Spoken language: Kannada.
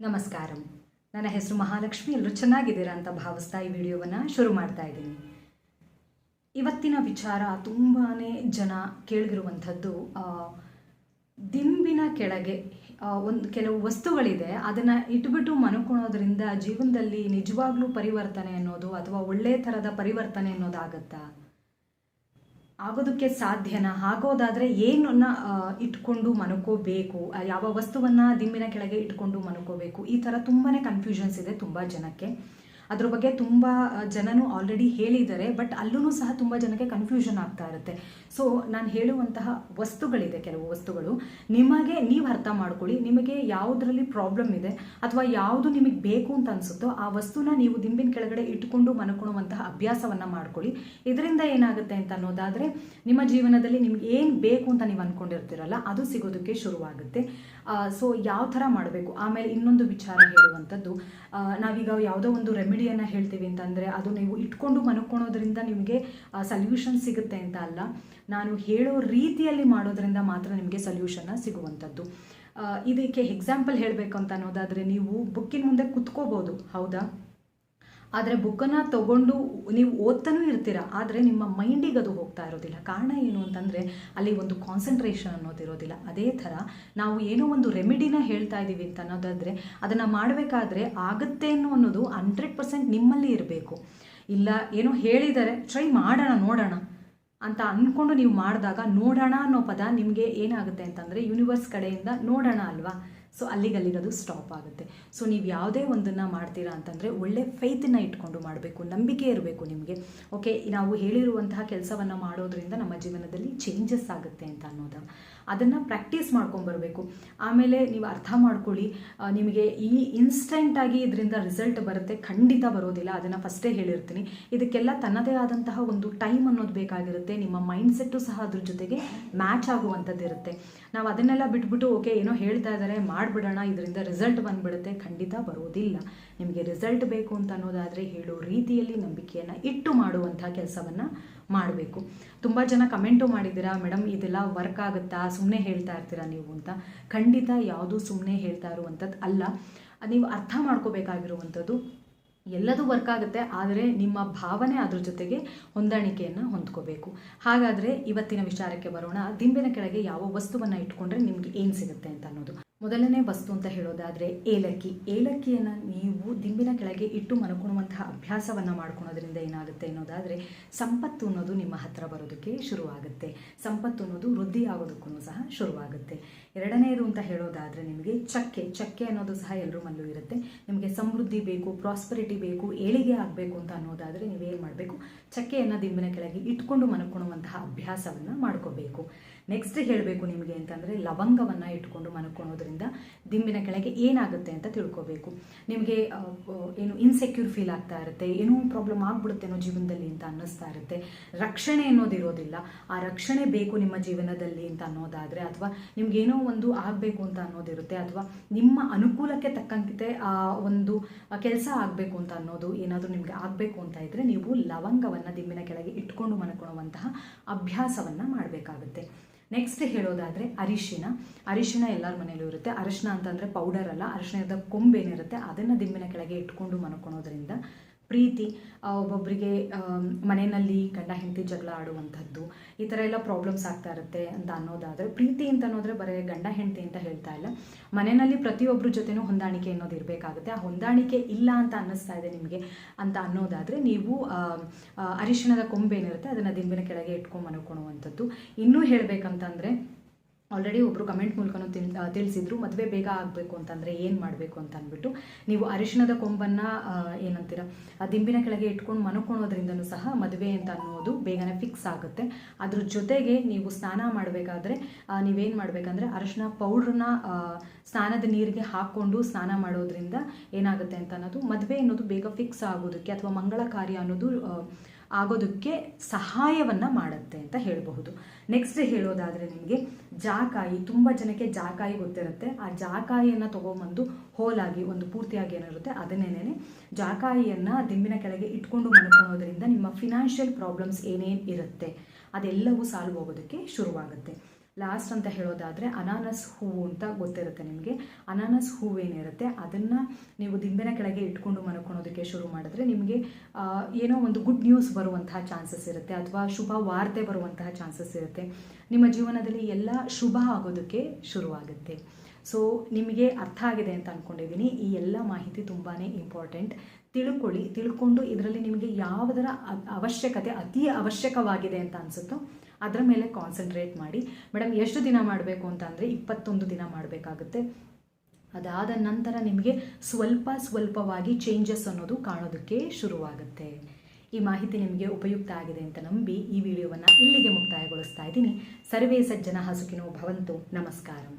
ನಮಸ್ಕಾರ. ನನ್ನ ಹೆಸರು ಮಹಾಲಕ್ಷ್ಮಿ. ಎಲ್ಲರೂ ಚೆನ್ನಾಗಿದ್ದೀರಾ ಅಂತ ಭಾವಿಸ್ತಾ ಈ ವಿಡಿಯೋವನ್ನು ಶುರು ಮಾಡ್ತಾ ಇದ್ದೀನಿ. ಇವತ್ತಿನ ವಿಚಾರ ತುಂಬಾ ಜನ ಕೇಳಿರುವಂಥದ್ದು ದಿಂಬಿನ ಕೆಳಗೆ ಒಂದು ಕೆಲವು ವಸ್ತುಗಳಿದೆ. ಅದನ್ನು ಇಟ್ಬಿಟ್ಟು ಮನ್ಕೊಳೋದ್ರಿಂದ ಜೀವನದಲ್ಲಿ ನಿಜವಾಗ್ಲೂ ಪರಿವರ್ತನೆ ಅನ್ನೋದು ಅಥವಾ ಒಳ್ಳೆಯ ಥರದ ಪರಿವರ್ತನೆ ಅನ್ನೋದಾಗತ್ತಾ? ಆಗೋದಕ್ಕೆ ಸಾಧ್ಯನಾ? ಆಗೋದಾದರೆ ಏನನ್ನ ಇಟ್ಕೊಂಡು ಮನ್ಕೋಬೇಕು ಯಾವ ವಸ್ತುವನ್ನು ದಿಂಬಿನ ಕೆಳಗೆ ಇಟ್ಕೊಂಡು ಮನ್ಕೋಬೇಕು ಈ ಥರ ತುಂಬಾ ಕನ್ಫ್ಯೂಷನ್ಸ್ ಇದೆ ತುಂಬ ಜನಕ್ಕೆ. ಅದ್ರ ಬಗ್ಗೆ ತುಂಬ ಜನನು ಆಲ್ರೆಡಿ ಹೇಳಿದ್ದಾರೆ ಬಟ್ ಅಲ್ಲೂ ಸಹ ತುಂಬ ಜನಕ್ಕೆ ಕನ್ಫ್ಯೂಷನ್ ಆಗ್ತಾ ಇರುತ್ತೆ. ಸೊ ನಾನು ಹೇಳುವಂತಹ ವಸ್ತುಗಳಿದೆ, ಕೆಲವು ವಸ್ತುಗಳು. ನಿಮಗೆ ನೀವು ಅರ್ಥ ಮಾಡ್ಕೊಳ್ಳಿ, ನಿಮಗೆ ಯಾವುದರಲ್ಲಿ ಪ್ರಾಬ್ಲಮ್ ಇದೆ, ಅಥವಾ ಯಾವುದು ನಿಮಗೆ ಬೇಕು ಅಂತ ಅನಿಸುತ್ತೋ, ಆ ವಸ್ತುನ ನೀವು ದಿಂಬಿನ ಕೆಳಗಡೆ ಇಟ್ಕೊಂಡು ಮನ್ಕೊಳ್ಳುವಂತಹ ಅಭ್ಯಾಸವನ್ನು ಮಾಡ್ಕೊಳ್ಳಿ. ಇದರಿಂದ ಏನಾಗುತ್ತೆ ಅಂತ ಅನ್ನೋದಾದರೆ, ನಿಮ್ಮ ಜೀವನದಲ್ಲಿ ನಿಮ್ಗೆ ಏನು ಬೇಕು ಅಂತ ನೀವು ಅಂದ್ಕೊಂಡಿರ್ತೀರಲ್ಲ ಅದು ಸಿಗೋದಕ್ಕೆ ಶುರುವಾಗುತ್ತೆ. ಸೊ ಯಾವ ಥರ ಮಾಡಬೇಕು? ಆಮೇಲೆ ಇನ್ನೊಂದು ವಿಚಾರ ಹೇಳುವಂಥದ್ದು. ನಾವೀಗ ಯಾವುದೋ ಒಂದು ರೆಮಿಡಿಯನ್ನು ಹೇಳ್ತೀವಿ ಅಂತಂದರೆ ಅದು ನೀವು ಇಟ್ಕೊಂಡು ಮನ್ಕೊಳೋದ್ರಿಂದ ನಿಮಗೆ ಸಲ್ಯೂಷನ್ ಸಿಗುತ್ತೆ ಅಂತ ಅಲ್ಲ. ನಾನು ಹೇಳೋ ರೀತಿಯಲ್ಲಿ ಮಾಡೋದ್ರಿಂದ ಮಾತ್ರ ನಿಮಗೆ ಸಲ್ಯೂಷನ್ನ ಸಿಗುವಂಥದ್ದು. ಇದಕ್ಕೆ ಎಕ್ಸಾಂಪಲ್ ಹೇಳಬೇಕು ಅಂತ ಅನ್ನೋದಾದರೆ ನೀವು ಬುಕ್ಕಿನ ಮುಂದೆ ಕುತ್ಕೋಬೋದು, ಹೌದಾ? ಆದರೆ ಬುಕ್ಕನ್ನು ತಗೊಂಡು ನೀವು ಓದ್ತಾನೂ ಇರ್ತೀರ? ಆದರೆ ನಿಮ್ಮ ಮೈಂಡಿಗೆ ಅದು ಹೋಗ್ತಾ ಇರೋದಿಲ್ಲ. ಕಾರಣ ಏನು ಅಂತಂದರೆ ಅಲ್ಲಿ ಒಂದು ಕಾನ್ಸಂಟ್ರೇಷನ್ ಅನ್ನೋದಿರೋದಿಲ್ಲ ಅದೇ ಥರ ನಾವು ಏನೋ ಒಂದು ರೆಮಿಡಿನ ಹೇಳ್ತಾ ಇದ್ದೀವಿ ಅಂತ ಅನ್ನೋದಾದರೆ ಅದನ್ನು ಮಾಡಬೇಕಾದ್ರೆ ಆಗುತ್ತೆ ಅನ್ನೋ ಅನ್ನೋದು ಹಂಡ್ರೆಡ್ ಪರ್ಸೆಂಟ್ ನಿಮ್ಮಲ್ಲಿ ಇರಬೇಕು. ಇಲ್ಲ ಏನೋ ಹೇಳಿದರೆ ಟ್ರೈ ಮಾಡೋಣ, ನೋಡೋಣ. ಅಂತ ಅಂದ್ಕೊಂಡು ನೀವು ಮಾಡಿದಾಗ ನೋಡೋಣ ಅನ್ನೋ ಪದ ನಿಮಗೆ ಏನಾಗುತ್ತೆ ಅಂತಂದರೆ ಯೂನಿವರ್ಸ್ ಕಡೆಯಿಂದ ನೋಡೋಣ ಅಲ್ವಾ? ಸೊ ಅಲ್ಲಿಗಲ್ಲಿಗೆ ಅದು ಸ್ಟಾಪ್ ಆಗುತ್ತೆ. ಸೊ ನೀವು ಯಾವುದೇ ಒಂದನ್ನು ಮಾಡ್ತೀರಾ ಅಂತಂದರೆ ಒಳ್ಳೆ ಫೈತನ್ನ ಇಟ್ಕೊಂಡು ಮಾಡಬೇಕು, ನಂಬಿಕೆ ಇರಬೇಕು ನಿಮಗೆ. ಓಕೆ ನಾವು ಹೇಳಿರುವಂತಹ ಕೆಲಸವನ್ನು ಮಾಡೋದ್ರಿಂದ ನಮ್ಮ ಜೀವನದಲ್ಲಿ ಚೇಂಜಸ್ ಆಗುತ್ತೆ ಅಂತ ಅನ್ನೋದು? ಅದನ್ನು ಪ್ರಾಕ್ಟೀಸ್ ಮಾಡ್ಕೊಂಬರ್ಬೇಕು ಆಮೇಲೆ ನೀವು ಅರ್ಥ ಮಾಡ್ಕೊಳ್ಳಿ ನಿಮಗೆ ಈ ಇನ್ಸ್ಟೆಂಟಾಗಿ ಇದರಿಂದ ರಿಸಲ್ಟ್ ಬರುತ್ತೆ, ಖಂಡಿತ ಬರೋದಿಲ್ಲ. ಅದನ್ನು ಫಸ್ಟೇ ಹೇಳಿರ್ತೀನಿ. ಇದಕ್ಕೆಲ್ಲ ತನ್ನದೇ ಆದಂತಹ ಒಂದು ಟೈಮ್ ಅನ್ನೋದು ಬೇಕಾಗಿರುತ್ತೆ. ನಿಮ್ಮ ಮೈಂಡ್ಸೆಟ್ಟು ಸಹ ಅದ್ರ ಜೊತೆಗೆ ಮ್ಯಾಚ್ ಆಗುವಂಥದ್ದು ಇರುತ್ತೆ ನಾವು ಅದನ್ನೆಲ್ಲ ಬಿಟ್ಬಿಟ್ಟು ಓಕೆ ಏನೋ ಹೇಳ್ತಾ ಇದ್ದಾರೆ ಮಾಡಿಬಿಡೋಣ, ಇದರಿಂದ ರಿಸಲ್ಟ್ ಬಂದ್ಬಿಡುತ್ತೆ. ಖಂಡಿತ ಬರೋದಿಲ್ಲ. ನಿಮಗೆ ರಿಸಲ್ಟ್ ಬೇಕು ಅಂತ ಅನ್ನೋದಾದರೆ ಹೇಳೋ ರೀತಿಯಲ್ಲಿ ನಂಬಿಕೆಯನ್ನು ಇಟ್ಟು ಮಾಡುವಂಥ ಕೆಲಸವನ್ನು ಮಾಡಬೇಕು. ತುಂಬ ಜನ ಕಮೆಂಟು ಮಾಡಿದ್ದೀರಾ ಮೇಡಮ್ ಇದೆಲ್ಲ ವರ್ಕ್ ಆಗುತ್ತಾ? ಸುಮ್ಮನೆ ಹೇಳ್ತಾ ಇರ್ತೀರಾ ನೀವು? ಅಂತ. ಖಂಡಿತ ಯಾವುದು ಸುಮ್ಮನೆ ಹೇಳ್ತಾ ಇರುವಂಥದ್ದು ಅಲ್ಲ. ನೀವು ಅರ್ಥ ಮಾಡ್ಕೋಬೇಕಾಗಿರುವಂಥದ್ದು, ಎಲ್ಲದೂ ವರ್ಕ್ ಆಗುತ್ತೆ. ಆದರೆ ನಿಮ್ಮ ಭಾವನೆ ಅದ್ರ ಜೊತೆಗೆ ಹೊಂದಾಣಿಕೆಯನ್ನು ಹೊಂದ್ಕೋಬೇಕು. ಹಾಗಾದರೆ ಇವತ್ತಿನ ವಿಚಾರಕ್ಕೆ ಬರೋಣ. ದಿಂಬಿನ ಕೆಳಗೆ ಯಾವ ವಸ್ತುವನ್ನು ಇಟ್ಕೊಂಡ್ರೆ ನಿಮಗೆ ಏನು ಸಿಗುತ್ತೆ ಅಂತ ಅನ್ನೋದು. ಮೊದಲನೇ ವಸ್ತು ಅಂತ ಹೇಳೋದಾದರೆ ಏಲಕ್ಕಿ. ಏಲಕ್ಕಿಯನ್ನು ನೀವು ದಿಂಬಿನ ಕೆಳಗೆ ಇಟ್ಟು ಮನ್ಕೊಳ್ಳುವಂತಹ ಅಭ್ಯಾಸವನ್ನು ಮಾಡ್ಕೊಳೋದ್ರಿಂದ ಏನಾಗುತ್ತೆ ಅನ್ನೋದಾದರೆ ಸಂಪತ್ತು ಅನ್ನೋದು ನಿಮ್ಮ ಹತ್ತಿರ ಬರೋದಕ್ಕೆ ಶುರುವಾಗುತ್ತೆ. ಸಂಪತ್ತು ಅನ್ನೋದು ವೃದ್ಧಿ ಆಗೋದಕ್ಕೂ ಸಹ ಶುರುವಾಗುತ್ತೆ. ಎರಡನೇದು ಅಂತ ಹೇಳೋದಾದರೆ ನಿಮಗೆ ಚಕ್ಕೆ. ಚಕ್ಕೆ ಅನ್ನೋದು ಸಹ ಎಲ್ಲರೂ ಮಲ್ಲೂ ಇರುತ್ತೆ. ನಿಮಗೆ ಸಮೃದ್ಧಿ ಬೇಕು, ಪ್ರಾಸ್ಪರಿಟಿ ಬೇಕು, ಏಳಿಗೆ ಆಗಬೇಕು ಅಂತ ಅನ್ನೋದಾದರೆ ನೀವೇನು ಮಾಡಬೇಕು? ಚಕ್ಕೆಯನ್ನು ದಿಂಬಿನ ಕೆಳಗೆ ಇಟ್ಕೊಂಡು ಮನ್ಕೊಳ್ಳುವಂತಹ ಅಭ್ಯಾಸವನ್ನು ಮಾಡ್ಕೋಬೇಕು. ನೆಕ್ಸ್ಟ್ ಹೇಳಬೇಕು ನಿಮಗೆ ಅಂತಂದರೆ ಲವಂಗವನ್ನು ಇಟ್ಕೊಂಡು ಮನ್ಕೊಳೋದ್ರಿಂದ ದಿಂಬಿನ ಕೆಳಗೆ ಏನಾಗುತ್ತೆ ಅಂತ ತಿಳ್ಕೋಬೇಕು. ನಿಮಗೆ ಏನು ಇನ್ಸೆಕ್ಯೂರ್ ಫೀಲ್ ಆಗ್ತಾ ಇರುತ್ತೆ, ಏನೋ ಪ್ರಾಬ್ಲಮ್ ಆಗ್ಬಿಡುತ್ತೇನೋ ಜೀವನದಲ್ಲಿ ಅಂತ ಅನ್ನಿಸ್ತಾ ಇರುತ್ತೆ. ರಕ್ಷಣೆ ಅನ್ನೋದು ಇರೋದಿಲ್ಲ. ಆ ರಕ್ಷಣೆ ಬೇಕು ನಿಮ್ಮ ಜೀವನದಲ್ಲಿ ಅಂತ ಅನ್ನೋದಾದರೆ, ಅಥವಾ ನಿಮ್ಗೇನೋ ಒಂದು ಆಗಬೇಕು ಅಂತ ಅನ್ನೋದಿರುತ್ತೆ, ಅಥವಾ ನಿಮ್ಮ ಅನುಕೂಲಕ್ಕೆ ತಕ್ಕಂತೆ ಆ ಒಂದು ಕೆಲಸ ಆಗಬೇಕು ಅಂತ ಅನ್ನೋದು ಏನಾದರೂ ನಿಮಗೆ ಆಗಬೇಕು ಅಂತ ಇದ್ದರೆ ನೀವು ಲವಂಗವನ್ನು ದಿಂಬಿನ ಕೆಳಗೆ ಇಟ್ಕೊಂಡು ಮನ್ಕೊಳ್ಳುವಂತಹ ಅಭ್ಯಾಸವನ್ನು ಮಾಡಬೇಕಾಗುತ್ತೆ. ನೆಕ್ಸ್ಟ್ ಹೇಳೋದಾದರೆ ಅರಿಶಿನ ಅರಿಶಿನ ಎಲ್ಲರ ಮನೇಲೂ ಇರುತ್ತೆ. ಅರಿಶಿನ ಅಂತಂದರೆ ಪೌಡರ್ ಅಲ್ಲ. ಅರಿಶಿನದ ಕೊಂಬೇನಿರುತ್ತೆ ಅದನ್ನು ದಿಂಬಿನ ಕೆಳಗೆ ಇಟ್ಕೊಂಡು ಮನ್ಕೊಳೋದ್ರಿಂದ ಪ್ರೀತಿ ಒಬ್ಬೊಬ್ಬರಿಗೆ ಮನೆಯಲ್ಲಿ ಗಂಡ ಹೆಂಡತಿ ಜಗಳ ಆಡುವಂಥದ್ದು, ಈ ಥರ ಎಲ್ಲ ಪ್ರಾಬ್ಲಮ್ಸ್ ಆಗ್ತಾ ಇರುತ್ತೆ ಅಂತ ಅನ್ನೋದಾದರೆ, ಪ್ರೀತಿ ಅಂತ ಅನ್ನೋದ್ರೆ ಬರೀ ಗಂಡ ಹೆಂಡತಿ ಅಂತ ಹೇಳ್ತಾ ಇಲ್ಲ. ಮನೆಯಲ್ಲಿ ಪ್ರತಿಯೊಬ್ಬರ ಜೊತೆನೂ ಹೊಂದಾಣಿಕೆ ಅನ್ನೋದು ಇರಬೇಕಾಗುತ್ತೆ. ಆ ಹೊಂದಾಣಿಕೆ ಇಲ್ಲ ಅಂತ ಅನ್ನಿಸ್ತಾ ಇದೆ ನಿಮಗೆ ಅಂತ ಅನ್ನೋದಾದರೆ ನೀವು ಅರಿಶಿಣದ ಕೊಂಬೆ ಏನಿರುತ್ತೆ ಅದನ್ನು ದಿಂಬಿನ ಕೆಳಗೆ ಇಟ್ಕೊಂಡು ಮನ್ಕೊಳುವಂಥದ್ದು ಇನ್ನೂ ಹೇಳಬೇಕಂತಂದರೆ ಆಲ್ರೆಡಿ ಒಬ್ಬರು ಕಮೆಂಟ್ ಮೂಲಕನೂ ತಿಳ್ ತಿಳಿಸಿದ್ರು. ಮದುವೆ ಬೇಗ ಆಗಬೇಕು ಅಂತಂದರೆ ಏನು ಮಾಡಬೇಕು ಅಂತ ಅಂದ್ಬಿಟ್ಟು ನೀವು ಅರಿಶಿಣದ ಕೊಂಬನ್ನು ಏನಂತೀರ, ಆ ದಿಂಬಿನ ಕೆಳಗೆ ಇಟ್ಕೊಂಡು ಮನಕೊಳೋದ್ರಿಂದನೂ ಸಹ ಮದುವೆ ಅಂತ ಅನ್ನೋದು ಬೇಗನೆ ಫಿಕ್ಸ್ ಆಗುತ್ತೆ. ಅದ್ರ ಜೊತೆಗೆ ನೀವು ಸ್ನಾನ ಮಾಡಬೇಕಾದ್ರೆ ನೀವೇನು ಮಾಡಬೇಕಂದ್ರೆ ಅರಿಶಿಣ ಪೌಡ್ರನ್ನ ಸ್ನಾನದ ನೀರಿಗೆ ಹಾಕ್ಕೊಂಡು ಸ್ನಾನ ಮಾಡೋದ್ರಿಂದ ಏನಾಗುತ್ತೆ ಅಂತ ಅನ್ನೋದು ಮದುವೆ ಅನ್ನೋದು ಬೇಗ ಫಿಕ್ಸ್ ಆಗೋದಕ್ಕೆ ಅಥವಾ ಮಂಗಳ ಕಾರ್ಯ ಅನ್ನೋದು ಆಗೋದಕ್ಕೆ ಸಹಾಯವನ್ನು ಮಾಡುತ್ತೆ ಅಂತ ಹೇಳಬಹುದು. ನೆಕ್ಸ್ಟ್ ಹೇಳೋದಾದರೆ ನಿಮಗೆ ಜಾಕಾಯಿ, ತುಂಬ ಜನಕ್ಕೆ ಜಾಕಾಯಿ ಗೊತ್ತಿರುತ್ತೆ. ಆ ಜಾಕಾಯಿಯನ್ನು ತೊಗೊಂಬಂದು ಹೋಲಾಗಿ ಒಂದು ಪೂರ್ತಿಯಾಗಿ ಏನಿರುತ್ತೆ ಅದನ್ನೇನೇ ಜಾಕಾಯಿಯನ್ನು ದಿಂಬಿನ ಕೆಳಗೆ ಇಟ್ಕೊಂಡು ಮಲ್ಕೊಳ್ಳೋದ್ರಿಂದ ನಿಮ್ಮ ಫಿನಾನ್ಷಿಯಲ್ ಪ್ರಾಬ್ಲಮ್ಸ್ ಏನೇನು ಇರುತ್ತೆ ಅದೆಲ್ಲವೂ ಸಾಲ್ವ್ ಆಗೋದಕ್ಕೆ ಶುರುವಾಗುತ್ತೆ. ಲಾಸ್ಟ್ ಅಂತ ಹೇಳೋದಾದರೆ ಅನಾನಸ್ ಹೂವು ಅಂತ ಗೊತ್ತಿರುತ್ತೆ ನಿಮಗೆ. ಅನಾನಸ್ ಹೂವೇನಿರುತ್ತೆ ಅದನ್ನು ನೀವು ದಿಂಬಿನ ಕೆಳಗೆ ಇಟ್ಕೊಂಡು ಮಲ್ಕೊಳೋದಕ್ಕೆ ಶುರು ಮಾಡಿದ್ರೆ ನಿಮಗೆ ಏನೋ ಒಂದು ಗುಡ್ ನ್ಯೂಸ್ ಬರುವಂತಹ ಚಾನ್ಸಸ್ ಇರುತ್ತೆ ಅಥವಾ ಶುಭ ವಾರ್ತೆ ಬರುವಂತಹ ಚಾನ್ಸಸ್ ಇರುತ್ತೆ. ನಿಮ್ಮ ಜೀವನದಲ್ಲಿ ಎಲ್ಲ ಶುಭ ಆಗೋದಕ್ಕೆ ಶುರುವಾಗುತ್ತೆ. ಸೊ ನಿಮಗೆ ಅರ್ಥ ಆಗಿದೆ ಅಂತ ಅಂದ್ಕೊಂಡಿದ್ದೀನಿ ಈ ಎಲ್ಲ ಮಾಹಿತಿ ತುಂಬಾ ಇಂಪಾರ್ಟೆಂಟ್ ತಿಳ್ಕೊಳ್ಳಿ, ತಿಳ್ಕೊಂಡು ಇದರಲ್ಲಿ ನಿಮಗೆ ಯಾವುದರ ಅವಶ್ಯಕತೆ, ಅತಿ ಅವಶ್ಯಕವಾಗಿದೆ ಅಂತ ಅನಿಸುತ್ತೋ ಅದರ ಮೇಲೆ ಕಾನ್ಸಂಟ್ರೇಟ್ ಮಾಡಿ. ಮೇಡಮ್ ಎಷ್ಟು ದಿನ ಮಾಡಬೇಕು ಅಂತ ಅಂದರೆ ಇಪ್ಪತ್ತೊಂದು ದಿನ ಮಾಡಬೇಕಾಗುತ್ತೆ. ಅದಾದ ನಂತರ ನಿಮಗೆ ಸ್ವಲ್ಪ ಸ್ವಲ್ಪವಾಗಿ ಚೇಂಜಸ್ ಅನ್ನೋದು ಕಾಣೋದಕ್ಕೆ ಶುರುವಾಗುತ್ತೆ. ಈ ಮಾಹಿತಿ ನಿಮಗೆ ಉಪಯುಕ್ತ ಆಗಿದೆ ಅಂತ ನಂಬಿ ಈ ವಿಡಿಯೋವನ್ನು ಇಲ್ಲಿಗೆ ಮುಕ್ತಾಯಗೊಳಿಸ್ತಾ ಇದ್ದೀನಿ. ಸರ್ವೇ ಸಜ್ಜನ ಹಸುಕಿನೋ ಭವಂತು. ನಮಸ್ಕಾರಂ.